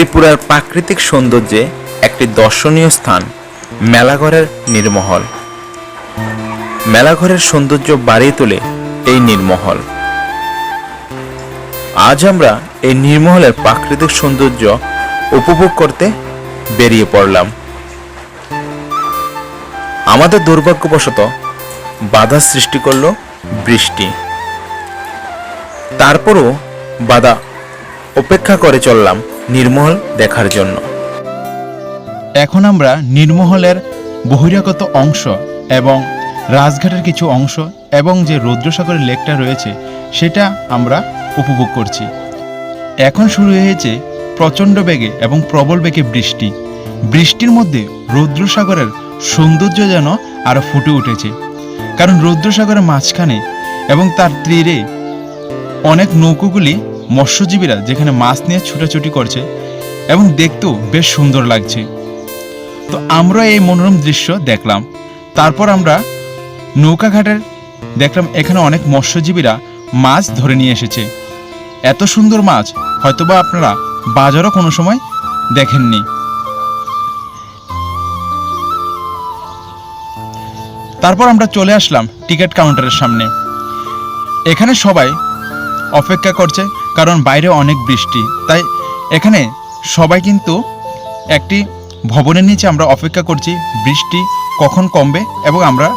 ত্রিপুরার প্রাকৃতিক সৌন্দর্যে একটি দর্শনীয় স্থান, মেলাঘরের নির্মহল। মেলাঘরের সৌন্দর্য বাড়িয়ে তোলে এই নির্মহল। আজ আমরা এই নির্মহলের প্রাকৃতিক সৌন্দর্য উপভোগ করতে বেরিয়ে পড়লাম। আমাদের দুর্ভাগ্যবশত বাধা সৃষ্টি করল বৃষ্টি। তারপরও বাধা অপেক্ষা করে চললাম। নির্মহল দেখার জন্য। এখন আমরা নির্মহলের বহিরাগত অংশ এবং রাজঘাটের কিছু অংশ এবং যে রৌদ্রসাগরের লেকটা রয়েছে, সেটা আমরা উপভোগ করছি। এখন শুরু হয়েছে প্রচণ্ড বেগে এবং প্রবল বেগে বৃষ্টি। বৃষ্টির মধ্যে রৌদ্রসাগরের সৌন্দর্য যেন আরও ফুটে উঠেছে। কারণ রৌদ্রসাগরের মাঝখানে এবং তার তীরে অনেক নৌকোগুলি মৎস্যজীবীরা যেখানে মাছ নিয়ে ছুটাছুটি করছে এবং দেখতেও বেশ সুন্দর লাগছে। তো আমরা এই মনোরম দৃশ্য দেখলাম। তারপর আমরা নৌকাঘাটের দেখলাম এখানে অনেক মৎস্যজীবীরা মাছ ধরে নিয়ে এসেছে। এত সুন্দর মাছ হয়তোবা আপনারা বাজারও কোনো সময় দেখেননি। তারপর আমরা চলে আসলাম টিকিট কাউন্টারের সামনে। এখানে সবাই অপেক্ষা করছে কারণ বাইরে অনেক বৃষ্টি। তাই এখানে সবাই কিন্তু একটি ভবনের নিচে আমরা অপেক্ষা করছি, বৃষ্টি কখন কমবে এবং আমরা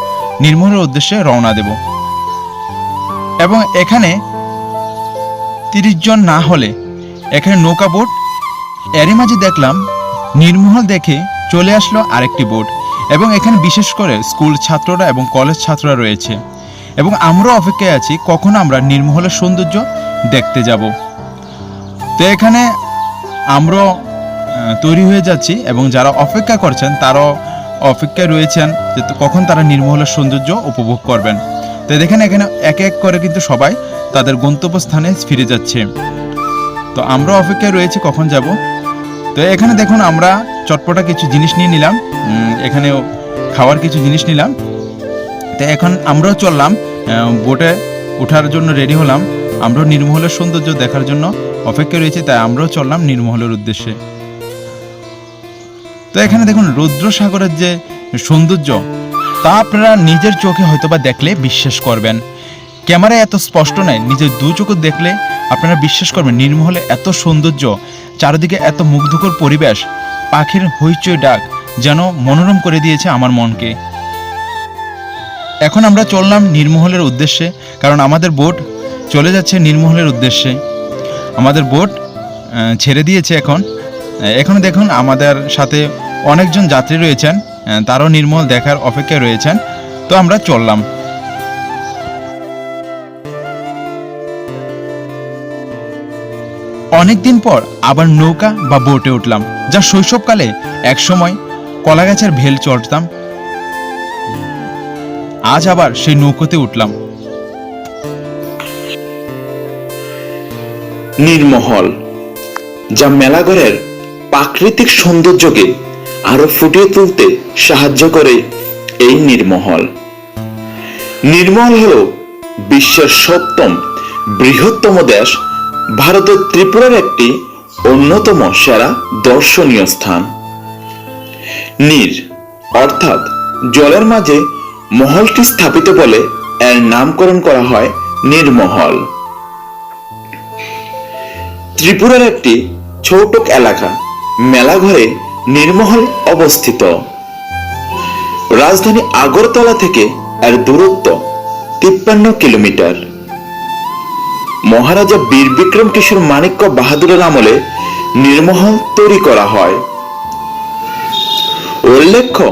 নির্মূলের উদ্দেশ্যে রওনা দেব। এবং এখানে তিরিশ জন না হলে এখানে নৌকা বোট, এরই মাঝে দেখলাম নির্মহল দেখে চলে আসলো আরেকটি বোট। এবং এখানে বিশেষ করে স্কুল ছাত্ররা এবং কলেজ ছাত্ররা রয়েছে। এবং আমরা অপেক্ষায় আছি কখন আমরা নির্মহলের সৌন্দর্য দেখতে যাব। তো এখানে আমরা তৈরি হয়ে যাচ্ছি এবং যারা অপেক্ষা করছেন তারাও অপেক্ষায় রয়েছেন যে কখন তারা নির্মহলের সৌন্দর্য উপভোগ করবেন। তো দেখেন এখানে এক এক করে কিন্তু সবাই তাদের গন্তব্যস্থানে ফিরে যাচ্ছে। তো আমরা অপেক্ষায় রয়েছি কখন যাব। তো এখানে দেখুন আমরা চটপটা কিছু জিনিস নিয়ে নিলাম। উম, এখানেও খাওয়ার কিছু জিনিস নিলাম। তো এখন আমরাও চললাম। বোটে ওঠার জন্য রেডি হলাম। আমরাও নির্মহলের সৌন্দর্য দেখার জন্য অপেক্ষা রয়েছে, তাই আমরাও চললাম নির্মহলের উদ্দেশ্যে। তো এখানে দেখুন রৌদ্র সাগরের যে সৌন্দর্য, তা আপনারা নিজের চোখে হয়তোবা দেখলে বিশ্বাস করবেন। ক্যামেরা এত স্পষ্ট নয়, নিজের দু চোখে দেখলে আপনারা বিশ্বাস করবেন নির্মহলে এত সৌন্দর্য, চারিদিকে এত মুগ্ধকর পরিবেশ, পাখির হইচই ডাক যেন মনোরম করে দিয়েছে আমার মনকে। এখন আমরা চললাম নির্মহলের উদ্দেশ্যে, কারণ আমাদের বোট চলে যাচ্ছে নির্মহলের উদ্দেশ্যে। আমাদের বোট ছেড়ে দিয়েছে এখন। এখন দেখুন আমাদের সাথে অনেকজন যাত্রী রয়েছেন। তারও নির্মল দেখার অপেক্ষায় রয়েছেন। তো আমরা চললাম। অনেকদিন পর আবার নৌকা বা বোটে উঠলাম, যা শৈশবকালে একসময় কলা গাছের ভেল চড়তাম। আজ আবার সেই নৌকোতে উঠলাম। নির্মহল, যা মেলাঘরের প্রাকৃতিক সৌন্দর্যকে আরও ফুটিয়ে তুলতে সাহায্য করে এই নির্মহল। নির্মহল হল বিশ্বের সপ্তম বৃহত্তম দেশ, ভারতের ত্রিপুরার একটি অন্যতম সেরা দর্শনীয় স্থান। নীর, অর্থাৎ জলের মাঝে মহলটি স্থাপিত বলে এর নামকরণ করা হয় নির্মহল। ত্রিপুরার একটি ছৌটক এলাকা মেলাঘরে নির্মহল অবস্থিত। রাজধানী আগরতলা থেকে এর দূরত্ব তিপ্পান্ন কিলোমিটার। মহারাজা বীর বিক্রম কিশোর মাণিক্য বাহাদুরের আমলে নির্মহল তৈরি করা হয়। উল্লেখ্য,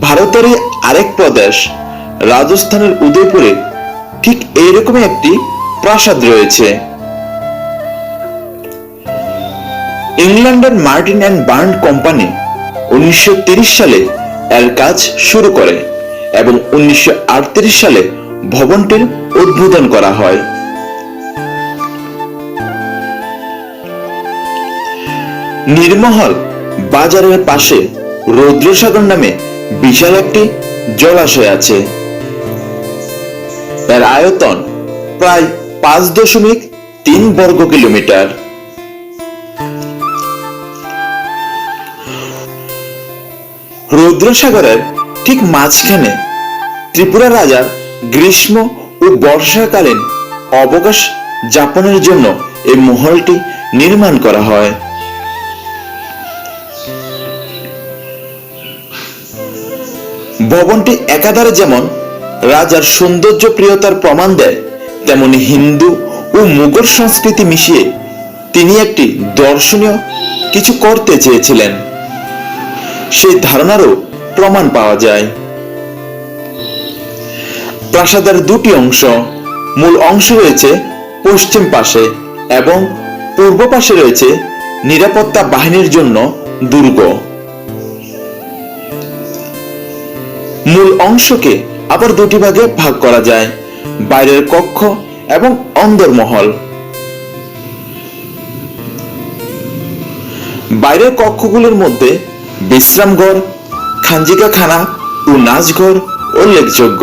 ভারতের আরেক প্রদেশ, রাজস্থানের উদয়পুরে ঠিক এইরকমই একটি প্রাসাদ রয়েছে। ইংল্যান্ডের মার্টিন অ্যান্ড বার্ন কোম্পানি উনিশশো সালে এর কাজ শুরু করে এবং উনিশশো আটত্রিশ সালে ভবনটির উদ্বোধন করা হয়। নির্মহল বাজারের পাশে রৌদ্রসাগর নামে বিশাল একটি জলাশয় আছে। এর আয়তন প্রায় পাঁচ দশমিক তিন বর্গ কিলোমিটার। রৌদ্রসাগরের ঠিক মাঝখানে ত্রিপুরা রাজার গ্রীষ্ম ও বর্ষাকালীন অবকাশ যাপনের জন্য এই মহলটি নির্মাণ করা হয়। ভবনটি একাধারে যেমন রাজার সৌন্দর্য প্রিয়তার প্রমাণ দেয়, তেমনি হিন্দু ও মুঘল সংস্কৃতি মিশিয়ে তিনি একটি দর্শনীয় কিছু করতে চেয়েছিলেন। সেই ধারণারও প্রমাণ পাওয়া যায়। প্রাসাদের দুটি অংশ, মূল অংশ রয়েছে পশ্চিম পাশে এবং পূর্ব পাশে রয়েছে নিরাপত্তা বাহিনীর জন্য দুর্গ। মূল অংশকে আবার দুটি ভাগে ভাগ করা যায়, বাইরের কক্ষ এবং অন্দরমহল বাইরের কক্ষগুলোর মধ্যে বিশ্রামঘর খাঞ্জিকাখানা ও নাচঘর উল্লেখযোগ্য।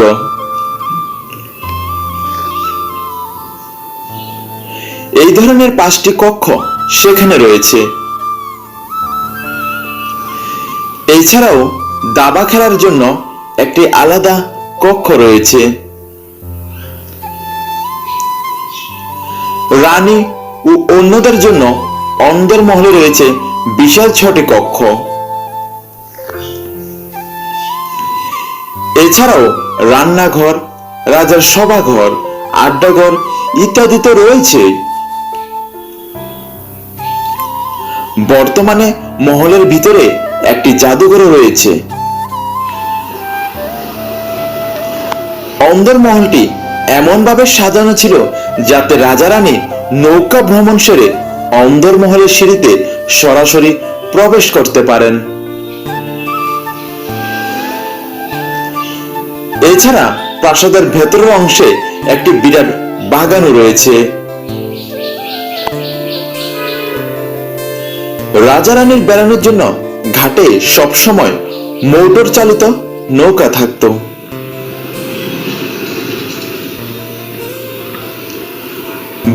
এই ধরনের পাঁচটি কক্ষ সেখানে রয়েছে। এছাড়াও দাবা খেলার জন্য একটি আলাদা কক্ষ রয়েছে। রানী ও অন্যদের জন্য অন্দর মহলে রয়েছে বিশাল ছটি কক্ষ। এছাড়াও রান্নাঘর, রাজার সভাঘর, আড্ডাঘর ইত্যাদি তো রয়েছে। বর্তমানে মহলের ভিতরে একটি জাদুঘর রয়েছে। অন্দর মহলটি এমনভাবে সাজানো ছিল যাতে রাজা রানী নৌকা ভ্রমণ সেরে অন্দর মহলের সিঁড়িতে সরাসরি প্রবেশ করতে পারেন। এছাড়া প্রাসাদের ভেতরের অংশে একটি বিরাট বাগানও রয়েছে। রাজা রানীর বেড়ানোর জন্য ঘাটে সবসময় মোটর চালিত নৌকা থাকতো।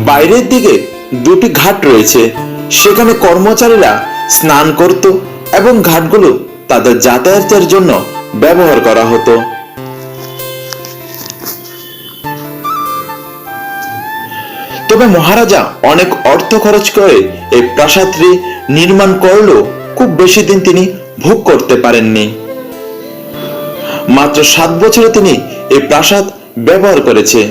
বাইরের দিকে দুটি ঘাট রয়েছে, সেখানে কর্মচারীরা স্নান করত এবং ঘাটগুলো তাদের যাতায়াতের জন্য ব্যবহার করা হতো। তবে মহারাজা অনেক অর্থ খরচ করে এই প্রাসাদটি নির্মাণ করলেও খুব বেশি দিন তিনি ভোগ করতে পারেননি। মাত্র সাত বছরে তিনি এই প্রাসাদ ব্যবহার করেছে।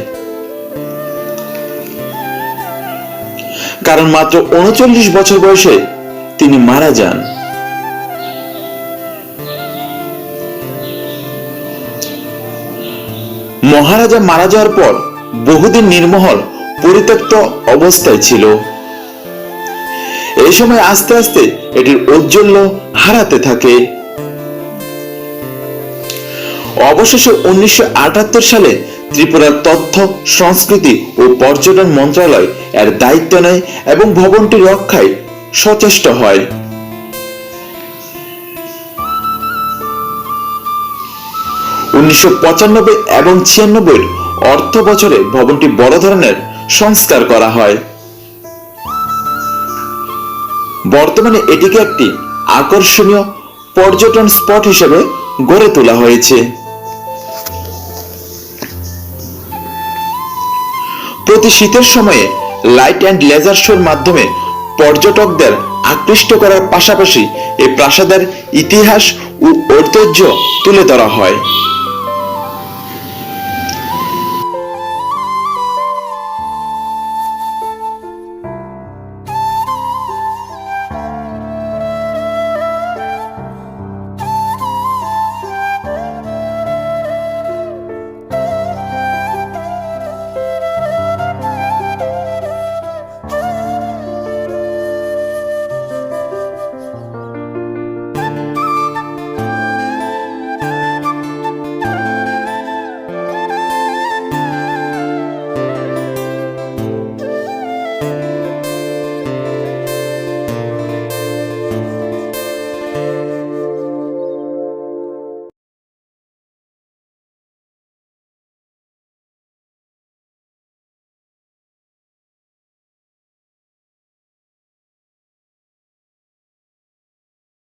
কারণ মাত্র উনচল্লিশ বছর বয়সে তিনি মারা যান। মহারাজা মারা যাওয়ার পর বহুদিন নির্মহল পরিত্যক্ত অবস্থায় ছিল। এই সময় আস্তে আস্তে এটির ঔজ্জ্বল্য হারাতে থাকে। অবশেষে উনিশশো সালে ত্রিপুরার তথ্য, সংস্কৃতি ও পর্যটন মন্ত্রণালয় এর দায়িত্ব নেয় এবং ভবনটি রক্ষায় সচেষ্ট হয়। উনিশশো পঁচানব্বই এবং ছিয়ানব্বই অর্থ বছরে ভবনটি বড় ধরনের সংস্কার করা হয়। বর্তমানে এটিকে একটি আকর্ষণীয় পর্যটন স্পট হিসেবে গড়ে তোলা হয়েছে। প্রতি শীতের সময়ে লাইট অ্যান্ড লেজার শোর মাধ্যমে পর্যটকদের আকৃষ্ট করার পাশাপাশি এই প্রাসাদের ইতিহাস ও ঐতিহ্য তুলে ধরা হয়।